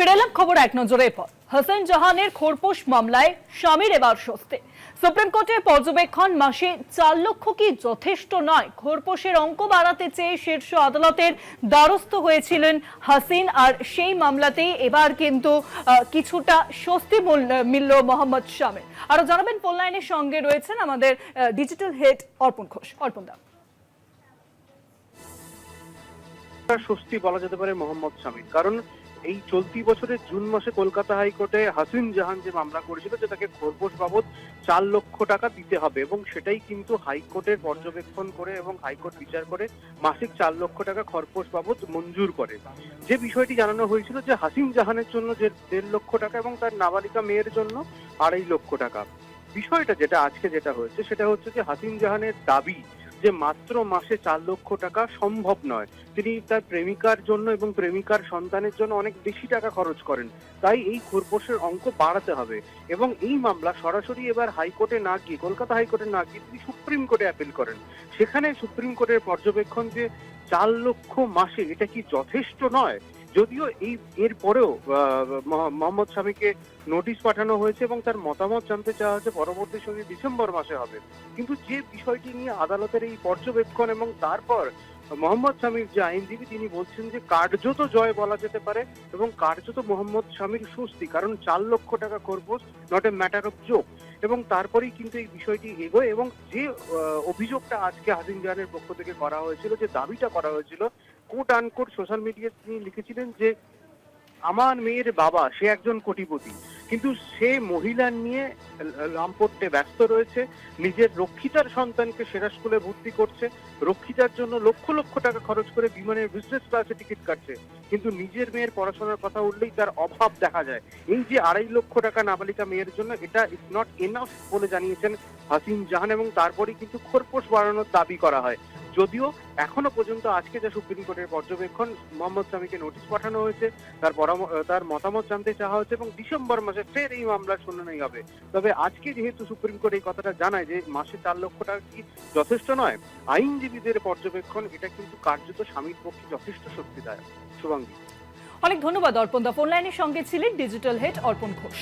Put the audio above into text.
ফিরে এলাম খবর এক নজরে পর। হাসান জাহানের খোরপোশ মামলায় স্বামীর এবার স্বস্তি। সুপ্রিম কোর্টের পর্যবেক্ষণ মাসে চার লক্ষ কি যথেষ্ট নয়, খোরপোশের অঙ্ক বাড়াতে চেয়ে শীর্ষ আদালতের দ্বারস্থ হয়েছিলেন হাসিন, আর সেই মামলাতেই এবার কিন্তু কিছুটা স্বস্তি মূল- মিলল মোহাম্মদ শামের। আরও জানাবেন ফোনলাইনের সঙ্গে রয়েছেন আমাদের ডিজিটাল হেড অর্পণ ঘোষ। অর্পণ দা। স্বস্তি বলা যেতে পারে মোহাম্মদ শামীর। কারণ এই চলতি বছরের জুন মাসে কলকাতা হাইকোর্টে হাসিন জাহান যে মামলা করেছিল যে তাকে খরপোশ বাবদ চার লক্ষ টাকা দিতে হবে এবং সেটাই কিন্তু হাইকোর্টের পর্যবেক্ষণ করে এবং হাইকোর্ট বিচার করে মাসিক চার লক্ষ টাকা খরপোশ বাবদ মঞ্জুর করে। যে বিষয়টি জানানো হয়েছিল যে হাসিন জাহানের জন্য যে দেড় লক্ষ টাকা এবং তার নাবালিকা মেয়ের জন্য আড়াই লক্ষ টাকা। বিষয়টা যেটা আজকে যেটা হয়েছে সেটা হচ্ছে যে হাসিন জাহানের দাবি যে মাত্র মাসে চার লক্ষ টাকা সম্ভব নয়। তিনি তার প্রেমিকার জন্য এবং প্রেমিকার সন্তানের জন্য অনেক বেশি টাকা খরচ করেন। তাই এই খোরপোশের অঙ্ক বাড়াতে হবে এবং এই মামলা সরাসরি এবার হাইকোর্টে না গিয়ে, কলকাতা হাইকোর্টে না গিয়ে তিনি সুপ্রিম কোর্টে অ্যাপিল করেন। সেখানে সুপ্রিম কোর্টের পর্যবেক্ষণ যে চার লক্ষ মাসে এটা কি যথেষ্ট নয়? যদিও এই, এর পরেও মোহাম্মদ স্বামীকে নোটিশ পাঠানো হয়েছে এবং তার মতামত জানতে চাওয়া হয়েছে পরবর্তী সময় ডিসেম্বর মাসে হবে। কিন্তু যে বিষয়টি নিয়ে আদালতের এই পর্যবেক্ষণ এবং তারপর মোহাম্মদ স্বামীর যে আইনজীবী তিনি বলছেন যে কার্যত জয় বলা যেতে পারে এবং কার্যত মোহাম্মদ স্বামীর স্বস্তি কারণ চার লক্ষ টাকা খরপোশ not a matter of joke এবং তারপরেই কিন্তু এই বিষয়টি এগোয় এবং যে অভিযোগটা আজকে হাসিন জাহানের পক্ষ থেকে করা হয়েছিল, যে দাবিটা করা হয়েছিল কোট আনকোট সোশ্যাল মিডিয়ায় তিনি লিখেছিলেন যে, আমার মেয়ের বাবা, সে একজন কোটিপতি। কিন্তু সে মহিলা নিয়ে লাম্পট্যে ব্যস্ত রয়েছে, নিজের রক্ষিতার সন্তানকে সেরা স্কুলে ভর্তি করছে, রক্ষিতার জন্য লক্ষ লক্ষ টাকা খরচ করে বিমানের বিজনেস ক্লাসে টিকিট কাটছে। কিন্তু নিজের মেয়ের পড়াশোনার কথা উঠলেই তার অভাব দেখা যায়। এই যে আড়াই লক্ষ টাকা নাবালিকা মেয়ের জন্য, এটা ইজ নট এনাফ বলে জানিয়েছেন হাসিন জাহান এবং তারপরেই কিন্তু খোরপোশ বাড়ানোর দাবি করা হয়। যদিও এখনও পর্যন্ত আজকে যা সুপ্রিম কোর্টের পর্যবেক্ষণ, মোহাম্মদ স্বামীকে নোটিশ পাঠানো হয়েছে, তার তার মতামত জানতে চাওয়া হয়েছে এবং ডিসেম্বর মাসে ফের এই মামলার শুনানি হবে। তবে আজকে যেহেতু সুপ্রিম কোর্ট এই কথাটা জানায় যে মাসে চার লক্ষ টাকা কি যথেষ্ট নয়, আইনজীবীদের পর্যবেক্ষণ, এটা কিন্তু কার্যত স্বামীর পক্ষে যথেষ্ট শক্তিদায়ক। শুভাঙ্গী। অনেক ধন্যবাদ অর্পণ দা। ফোন লাইনের সঙ্গে ছিলেন ডিজিটাল হেড অর্পণ ঘোষ।